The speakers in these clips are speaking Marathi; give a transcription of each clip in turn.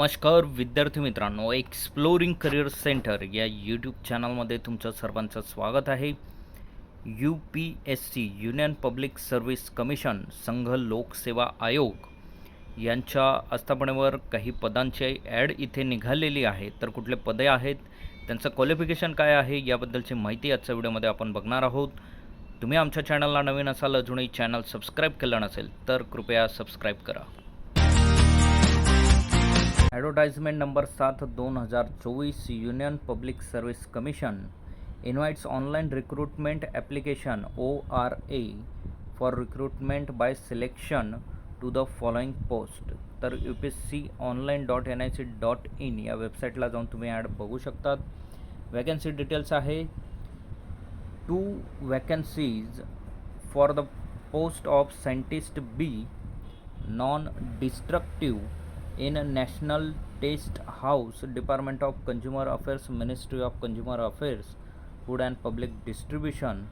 नमस्कार विद्यार्थी मित्रांनो एक्सप्लोरिंग करिअर सेंटर या यूट्यूब चॅनलमध्ये तुमचं सर्वांचं स्वागत आहे. U P S C union public service commission संघ लोकसेवा आयोग यांच्या आस्थापनेवर काही पदांची ॲड इथे निघालेली आहे तर कुठले पदे आहेत त्यांचं क्वालिफिकेशन काय आहे याबद्दलची माहिती आजच्या व्हिडिओमध्ये आपण बघणार आहोत. तुम्ही आमच्या चॅनलला नवीन असाल अजूनही चॅनल सबस्क्राईब केलं नसेल तर कृपया सबस्क्राईब करा. ॲडव्हर्टाइजमेंट नंबर सात दोन हजार चोवीस union public service commission invites online recruitment application O R A for recruitment by selection to the following post तर U P S C online dot N I C dot in या वेबसाईटला जाऊन तुम्ही ॲड बघू शकतात. वॅकन्सी डिटेल्स आहे. Two vacancies for the post of scientist B non destructive in National Taste House, Department of Consumer Affairs, Ministry of Consumer Affairs, Food and Public Distribution.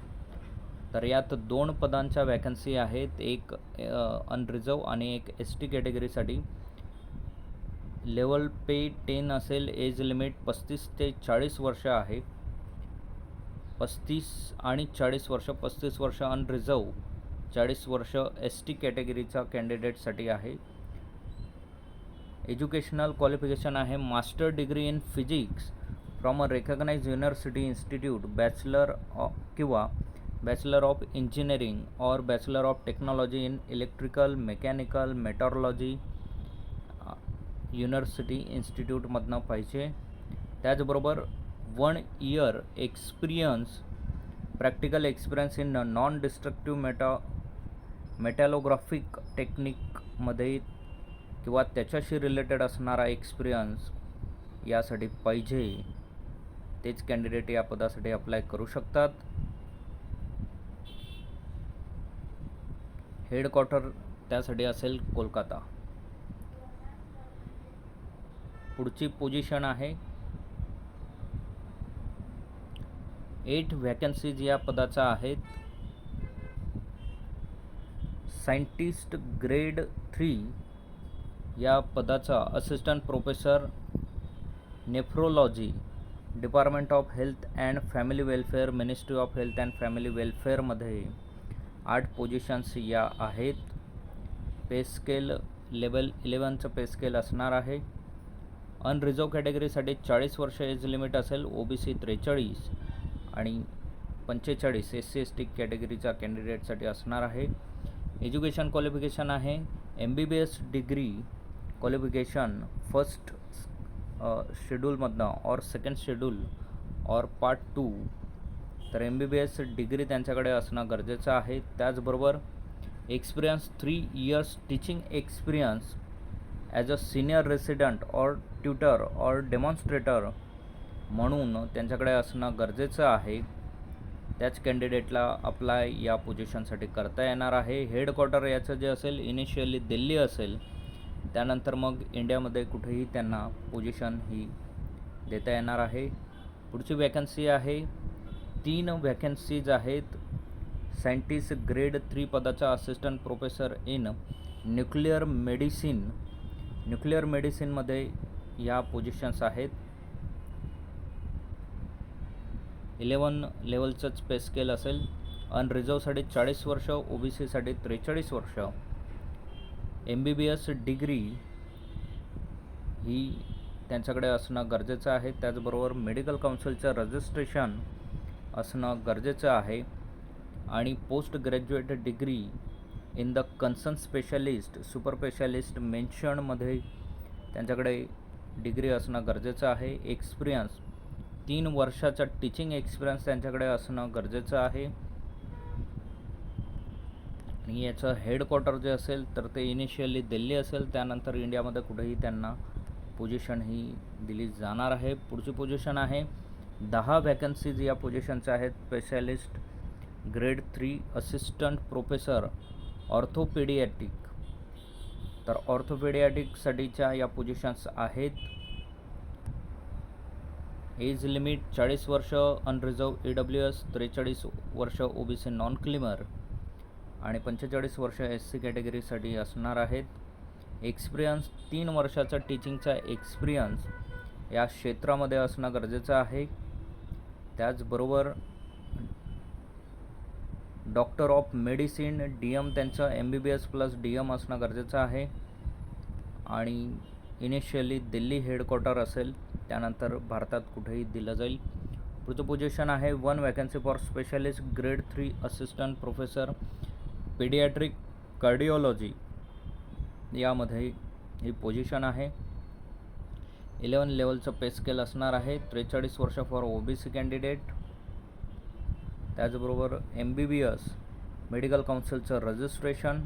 तर यात दोन पदांच्या वॅकन्सी आहेत एक अनरिझर्व आणि एक एस टी कॅटेगरीसाठी लेवल पे टेन असेल एज लिमिट पस्तीस ते चाळीस वर्ष आहे. पस्तीस आणि चाळीस वर्ष पस्तीस वर्ष अनरिझर्व चाळीस वर्ष एस टी कॅटेगरीचा कॅन्डिडेटसाठी आहे. एज्युकेशनल क्वालिफिकेशन आहे. Master degree in physics from a recognise university institute bachelor किंवा bachelor of engineering or bachelor of technology in electrical mechanical meteorology university इन्स्टिट्यूटमधनं पाहिजे. त्याचबरोबर one year experience practical experience in non destructive meta metallographic टेक्निकमध्ये किंवा त्याच्याशी रिलेटेड असणारा एक्सपिरियन्स यासाठी पाहिजे तेच कॅन्डिडेट या पदासाठी अप्लाय करू शकतात. हेडक्वार्टर त्यासाठी असेल कोलकाता. पुढची पोझिशन आहे. एट व्हॅकन्सीज या पदाचा आहेत. सायंटिस्ट ग्रेड थ्री या पदाचा assistant professor nephrology department of health and family welfare ministry of health and family वेलफेअरमध्ये आठ पोझिशन्स या आहेत. पे स्केल लेवल इलेवनचं पे स्केल असणार आहे. अनरिझर्व कॅटेगरीसाठी चाळीस वर्ष एज लिमिट असेल ओ बी सी त्रेचाळीस आणि पंचेचाळीस एस सी एस टी कॅटेगरीचा कॅन्डिडेटसाठी असणार आहे. एज्युकेशन क्वालिफिकेशन आहे. M B B S degree qualification first शेड्यूलमधनं or second schedule or part two तर M B B S degree त्यांच्याकडे असणं गरजेचं आहे. त्याचबरोबर experience three years teaching experience as a senior resident or tutor or demonstrator म्हणून त्यांच्याकडे असणं गरजेचं आहे. त्याच कॅन्डिडेटला अप्लाय या पोझिशनसाठी करता येणार आहे. हेडक्वार्टर याचं जे असेल इनिशियली दिल्ली असेल त्यानंतर मग इंडियामध्ये कुठेही त्यांना पोझिशन ही देता येणार आहे. पुढची वॅकन्सी आहे. तीन व्हॅकन्सीज आहेत. सायंटिस्ट ग्रेड थ्री पदाचा assistant professor in nuclear medicine nuclear मेडिसिनमध्ये या पोझिशन्स आहेत. इलेवन लेवलचंच पे स्केल असेल. अनरिझर्वसाठी चाळीस वर्ष ओ बी सीसाठी त्रेचाळीस वर्ष. M B B S degree ही त्यांच्याकडे असणं गरजेचं आहे. त्याचबरोबर मेडिकल काउन्सिलचं रजिस्ट्रेशन असणं गरजेचं आहे. आणि post graduate degree in the concern specialist super specialist मेन्शनमध्ये त्यांच्याकडे डिग्री असणं गरजेचं आहे. एक्सपिरियन्स तीन वर्षाचा टीचिंग एक्सपिरियन्स त्यांच्याकडे असणं गरजेचं आहे. आणि याचं हेडक्वार्टर जे असेल तर ते इनिशियली दिल्ली असेल. त्यानंतर इंडियामध्ये कुठेही त्यांना पोझिशन ही दिली जाणार आहे. पुढची पोझिशन आहे दहा वॅकन्सीज या पोझिशनच्या आहेत. Specialist grade three assistant professor orthopaedic तर ऑर्थोपेडियाटिकसाठीच्या या पोझिशन्स आहेत. एज लिमिट चाळीस वर्ष अनरिझर्व ई डब्ल्यू एस त्रेचाळीस वर्ष ओ बी सी नॉन क्लिमर आणि पंचेचाळीस वर्ष एस सी कॅटेगरीसाठी असणार आहेत. एक्सपिरियन्स तीन वर्षाचा टीचिंगचा एक्सपिरियन्स या क्षेत्रामध्ये असणं गरजेचं आहे. त्याचबरोबर doctor of medicine D M त्यांचं M B B S plus D M असणं गरजेचं आहे. आणि इनिशियली दिल्ली हेडक्वार्टर असेल त्यानंतर भारतात कुठेही दिलं जाईल. पुढचं पोझिशन आहे one vacancy for specialist grade three assistant professor paediatric cardiology यामध्ये ही पोझिशन आहे. इलेवन लेवलचं पे स्केल असणार आहे. त्रेचाळीस वर्ष for O B C candidate त्याचबरोबर M B B S medical काउन्सिलचं registration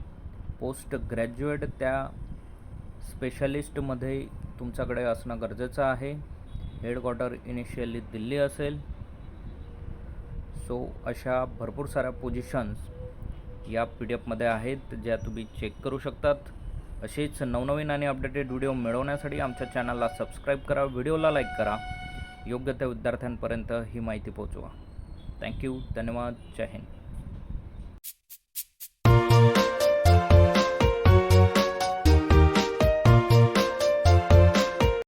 post graduate त्या स्पेशलिस्टमध्ये तुमच्याकडे असणं गरजेचं आहे. हेडक्वार्टर इनिशियली दिल्ली असेल. सो अशा भरपूर साऱ्या पोझिशन्स या पी डी एफमध्ये आहेत ज्या तुम्ही चेक करू शकतात. असेच नवनवीन आणि अपडेटेड व्हिडिओ मिळवण्यासाठी आमच्या चॅनलला सबस्क्राईब करा व्हिडिओला लाईक करा. योग्य त्या विद्यार्थ्यांपर्यंत ही माहिती पोहोचवा. थँक्यू धन्यवाद. जय हिंद.